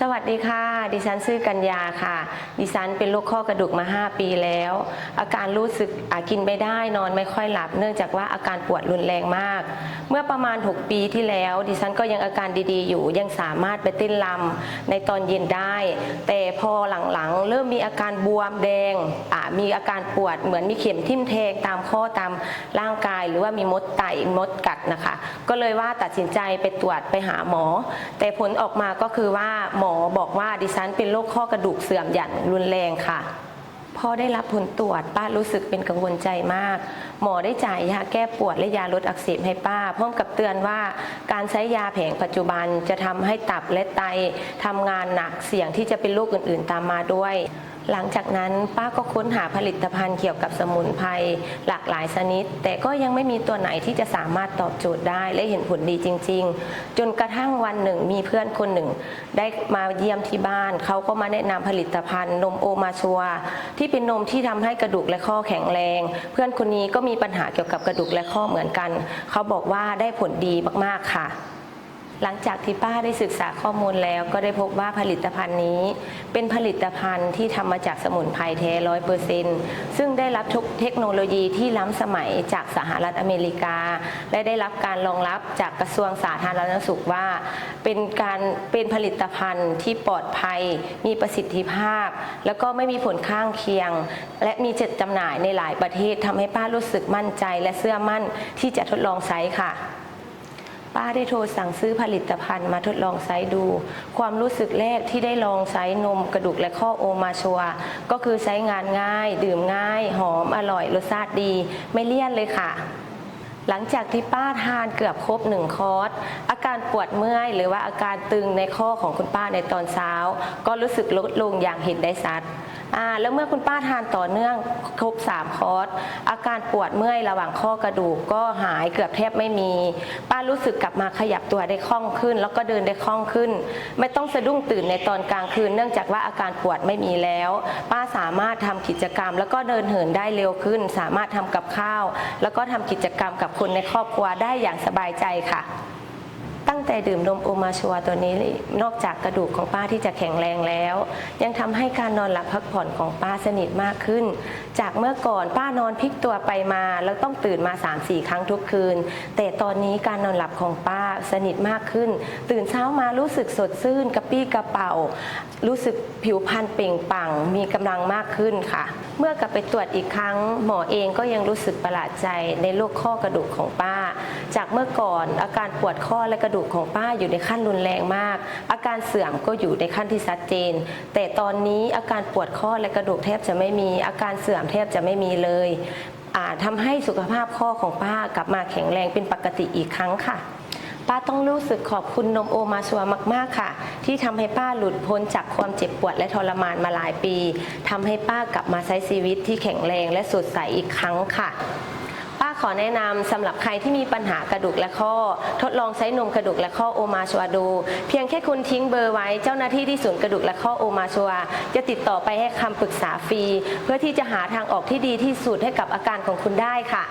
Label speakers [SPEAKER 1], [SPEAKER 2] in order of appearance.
[SPEAKER 1] สวัสดีค่ะ ดิฉันชื่อกัญญาค่ะ ดิฉันเป็นโรคข้อกระดูกมา 5 ปีแล้ว อาการรู้สึกอ่ากินไม่ได้นอนไม่ค่อยหลับ เนื่องจากว่าอาการปวดรุนแรงมาก เมื่อประมาณ 6 ปีที่แล้ว ดิฉันก็ยังอาการดีๆ อยู่ยังสามารถไปเต้นรำในตอนเย็นได้ แต่พอหลังๆ เริ่มมีอาการบวมแดงอ่ามีอาการปวดเหมือนมีเข็มทิ่มแทงตามข้อตามร่างกาย หรือว่ามีมดไตมดกัดนะคะ ก็เลยว่าตัดสินใจไปตรวจไปหาหมอ แต่ผลออกมาก็คือว่าหมมอบอกว่าดิฉันเป็นโรคข้อกระดูกเสื่อมอย่างรุนแรงค่ะพอได้รับผลตรวจป้ารู้สึกเป็นกังวลใจมาก หมอได้จ่ายยาแก้ปวดและยาลดอักเสบให้ป้า พร้อมกับเตือนว่าการใช้ยาแผงปัจจุบันจะทำให้ตับและไตทำงานหนักเสี่ยงที่จะเป็นโรคอื่น ๆ ตามมาด้วย หลังจากนั้นป้าก็ค้นหาผลิตภัณฑ์เกี่ยวกับสมุนไพรหลากหลายชนิด แต่ก็ยังไม่มีตัวไหนที่จะสามารถตอบโจทย์ได้และเห็นผลดีจริง ๆ จนกระทั่งวันหนึ่งมีเพื่อนคนหนึ่ง ได้มาเยี่ยมที่บ้าน เขาก็มาแนะนำผลิตภัณฑ์นมโอมาชัวที่เป็นนมที่ทำให้กระดูกและข้อแข็งแรง เพื่อนคนนี้ก็มีปัญหาเกี่ยวกับกระดูกและข้อเหมือนกัน เขาบอกว่าได้ผลดีมากๆค่ะ หลังจากที่ป้าได้ศึกษาข้อมูลแล้วก็ได้พบว่าผลิตภัณฑ์นี้ เป็นผลิตภัณฑ์ที่ทำมาจากสมุนไพรแท้ร้อยเปอร์เซนซึ่งได้รับทุกเทคโนโลยีที่ล้ำสมัยจากสหรัฐอเมริกา และได้รับการรองรับจากกระทรวงสาธารณสุขว่า เป็นการเป็นผลิตภัณฑ์ที่ปลอดภัย มีประสิทธิภาพ แล้วก็ไม่มีผลข้างเคียง และมีจัดจำหน่ายในหลายประเทศทำให้ป้ารู้สึกมั่นใจ และเชื่อมั่นที่จะทดลองใช้ค่ะ ป้าได้โทรสั่งซื้อผลิตภัณฑ์มาทดลองใช้ดู ความรู้สึกแรกที่ได้ลองใช้นมกระดูกและข้อโอมาชัว ก็คือใช้งานง่าย ดื่มง่าย หอมอร่อยรสชาติดี ไม่เลี่ยนเลยค่ะหลังจากที่ป้าทานเกือบครบหนึ่งคอร์สอาการปวดเมื่อย หรือว่าอาการตึงในข้อของคุณป้าในตอนเช้า ก็รู้สึกลดลงอย่างเห็นได้ชัด อ่าแล้วเมื่อคุณป้าทานต่อเนื่องครบ3คอร์สอาการปวดเมื่อยระหว่างข้อกระดูกก็หายเกือบแทบไม่มี ป้ารู้สึกกลับมาขยับตัวได้คล่องขึ้น แล้วก็เดินได้คล่องขึ้น ไม่ต้องสะดุ้งตื่นในตอนกลางคืน เนื่องจากว่าอาการปวดไม่มีแล้ว ป้าสามารถทำกิจกรรม แล้วก็เดินเหินได้เร็วขึ้น สามารถทำกับข้าว แล้วก็ทำกิจกรรมกับคนในครอบครัวได้อย่างสบายใจค่ะ แต่ดื่มนมโอมาชัวตัวนี้นอกจากกระดูกของป้าที่จะแข็งแรงแล้ว ยังทำให้การนอนหลับพักผ่อนของป้าสนิทมากขึ้น จากเมื่อก่อนป้านอนพลิกตัวไปมา แล้วต้องตื่นมา 3-4 ครั้งทุกคืน แต่ตอนนี้การนอนหลับของป้าสนิทมากขึ้น ตื่นเช้ามารู้สึกสดชื่นกระปี้กระเป๋า รู้สึกผิวพรรณเปล่งปลั่งมีกำลังมากขึ้นค่ะ เมื่อกลับไปตรวจอีกครั้ง หมอเองก็ยังรู้สึกประหลาดใจในโรคข้อกระดูกของป้า จากเมื่อก่อนอาการปวดข้อและกระดูกของป้าอยู่ในขั้นรุนแรงมาก อาการเสื่อมก็อยู่ในขั้นที่ชัดเจน แต่ตอนนี้อาการปวดข้อและกระดูกแทบจะไม่มี อาการเสื่อมแทบจะไม่มีเลยอ่าทำให้สุขภาพข้อของป้ากลับมาแข็งแรงเป็นปกติอีกครั้งค่ะ ป้าต้องรู้สึกขอบคุณนมโอมาชัวมากๆค่ะ ที่ทำให้ป้าหลุดพ้นจากความเจ็บปวดและทรมานมาหลายปีทำให้ป้ากลับมาใช้ชีวิตที่แข็งแรงและสดใสอีกครั้งค่ะ ขอแนะนำสำหรับใครที่มีปัญหากระดูกและข้อ ทดลองใช้นมกระดูกและข้อโอมาชัวดู เพียงแค่คุณทิ้งเบอร์ไว้เจ้าหน้าที่ที่ศูนย์กระดูกและข้อโอมาชัวจะติดต่อไปให้คำปรึกษาฟรี เพื่อที่จะหาทางออกที่ดีที่สุดให้กับอาการของคุณได้ค่ะ